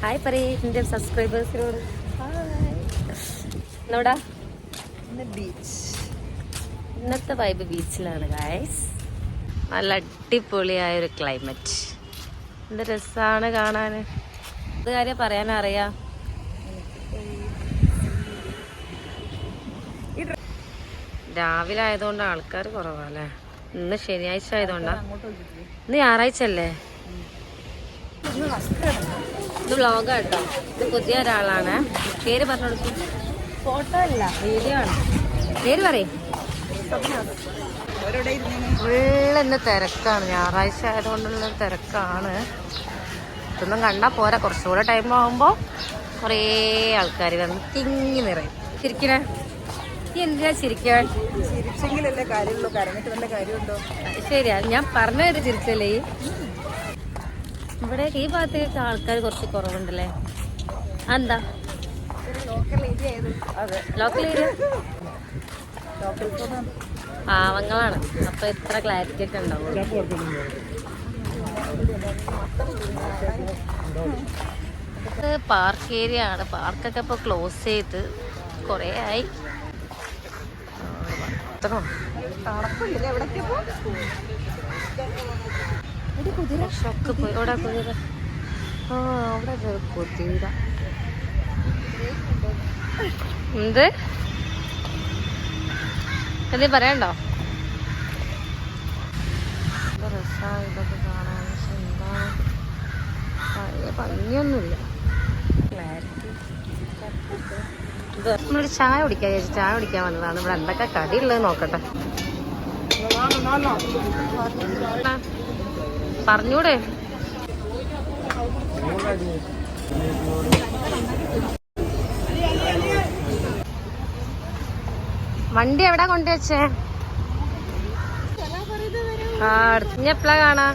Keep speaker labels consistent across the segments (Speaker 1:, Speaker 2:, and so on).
Speaker 1: Hi പറയേ എന്റെ സബ്സ്ക്രൈബേഴ്സിനോട് എന്നോടാ
Speaker 2: ബീച്ച്
Speaker 1: ഇന്നത്തെ വൈബ് ബീച്ചിലാണ് ഗായ്സ് നല്ല അടിപൊളിയായ ഒരു ക്ലൈമറ്റ് എന്ത് രസമാണ് കാണാൻ അത് കാര്യം പറയാനറിയാം രാവിലെ ആയതുകൊണ്ട് ആൾക്കാർ കുറവാ അല്ലേ? ഇന്ന് ശനിയാഴ്ച ആയതുകൊണ്ടാ. ഇന്ന് ഞായറാഴ്ച അല്ലേ? ഇത് വ്ളോഗാ കേട്ടോ ഇത് പുതിയ ഒരാളാണ് പേര് പറഞ്ഞു കൊടുക്കും
Speaker 2: ഫോട്ടോ അല്ല
Speaker 1: വീഡിയോ ആണ്. പേര് പറയും. ഇന്ന് തിരക്കാണ്. ഞായറാഴ്ച ആയതുകൊണ്ടുള്ള തിരക്കാണ്. ഇതൊന്നും കണ്ടാൽ പോരാ. കുറച്ചുകൂടെ ടൈം ആകുമ്പോൾ കുറേ ആൾക്കാർ വന്ന് തിങ്ങി നിറയും. ചിരിക്കണേ? നീ എന്തിനാ ചിരിക്കാൻ
Speaker 2: ചിരിച്ചെങ്കിലല്ലേ കാര്യമുള്ളൂ. കരഞ്ഞിട്ട് വല്ല കാര്യമുണ്ടോ?
Speaker 1: ശരിയാ. ഞാൻ പറഞ്ഞ ഒരു ചിരിച്ചല്ലേ? ഇവിടെ ഈ ഭാഗത്തേക്ക് ആൾക്കാർ കുറച്ച് കുറവുണ്ടല്ലേ? എന്താ
Speaker 2: ലോക്കൽ ഏരിയ
Speaker 1: പാവങ്ങളാണ്. അപ്പൊ ഇത്ര ക്ലാരിറ്റി ഒക്കെ ഉണ്ടാവും പാർക്ക് ഏരിയ ആണ്. പാർക്കൊക്കെ ഇപ്പൊ ക്ലോസ് ചെയ്ത് കൊറേ ആയി. അത്രോ ഷൊക്ക് പോയി. ഇവിടെ കുതിര. ആ അവിടെ കുതിര. എന്ത്? എന്തേ പറയണ്ടോ? എന്താ രസാ ഇതൊക്കെ കാണാൻ. പക്ഷെ എന്താണ്? വലിയ ഭംഗിയൊന്നുമില്ല. നമ്മളൊരു ചായ കുടിക്കാൻ ചേച്ചി ചായ കുടിക്കാൻ വന്നതാണ്. ഇവിടെ എന്തൊക്കെ കടിയുള്ളത് നോക്കട്ടെ. ആ, പറഞ്ഞൂടെ. വണ്ടി എവിടെ കൊണ്ടുവച്ചേ? ആ അടുത്ത് എപ്പോഴാ കാണാ?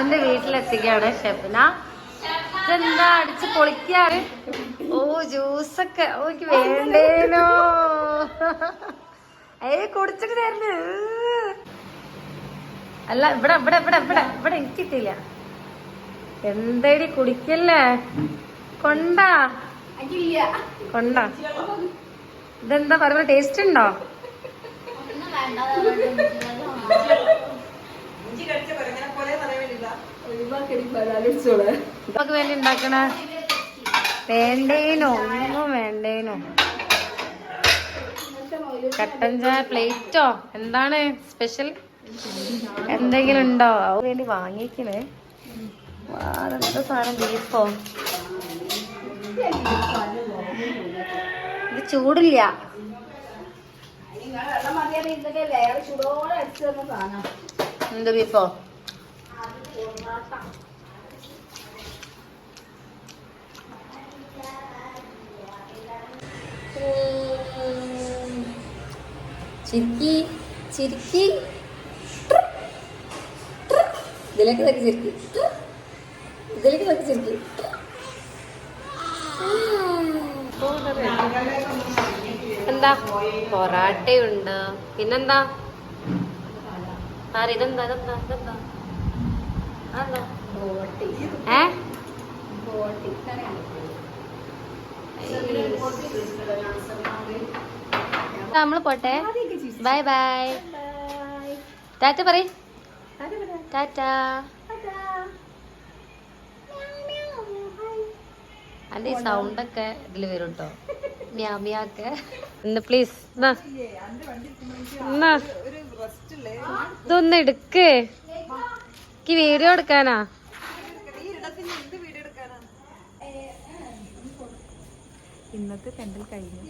Speaker 1: അതിന്റെ വീട്ടിലെത്തിക്കാണ് ഷബ്ന ഇതെന്താ അടിച്ച് പൊളിക്കാറ്? ഓ ജ്യൂസൊക്കെ. ഓ എനിക്ക് വേണ്ടേനോ. ഏ കുടിച്ചിട്ട് തരുന്നു അല്ല ഇവിടെ ഇവിടെ ഇവിടെ ഇവിടെ ഇവിടെ എനിക്ക് കിട്ടിയില്ല. എന്തേടി കുടിക്കല്ലേ? കൊണ്ടാ? കൊണ്ടാ? ഇതെന്താ പറയുമ്പോ ടേസ്റ്റ് ഉണ്ടോ? നമുക്ക് വേണ്ടി ഉണ്ടാക്കണ? വേണ്ടേനോ ഒന്നും വേണ്ടേനോ. കട്ടൻ ചായ പ്ലേറ്റോ? എന്താണ് സ്പെഷ്യൽ? എന്തെങ്കിലും ഉണ്ടോ? അത് വേണ്ടി വാങ്ങിക്കണേ. അതെന്താ സാധനം? ബീഫോ? ഇത് ചൂടില്ല. എന്ത് ബീഫോ? ചിരിക്കി ചിരിക്കി. ഇതിലേക്ക് നോക്കി ചിരിക്കി. ഇതിലേക്ക് നോക്കി ചിരിക്കി. എന്താ? പൊറാട്ടയുണ്ട്? പിന്നെന്താ? സാർ ഇതെന്താ ഇതെന്താ ഇതെന്താ? അതെന്താ? ഏ? നമ്മൾ പോട്ടെ. Bye bye. ടാറ്റ പറ. ടാറ്റ. അതിന്റെ ഈ സൗണ്ട് ഒക്കെ ഇതിൽ വരും കേട്ടോ മ്യാമിയൊക്കെ പ്ലീസ് എന്നാ ഇതൊന്ന് എടുക്ക്. എനിക്ക് വീഡിയോ എടുക്കാനാ.
Speaker 2: ഇന്നത്തെ കണ്ടൽ കഴിഞ്ഞു.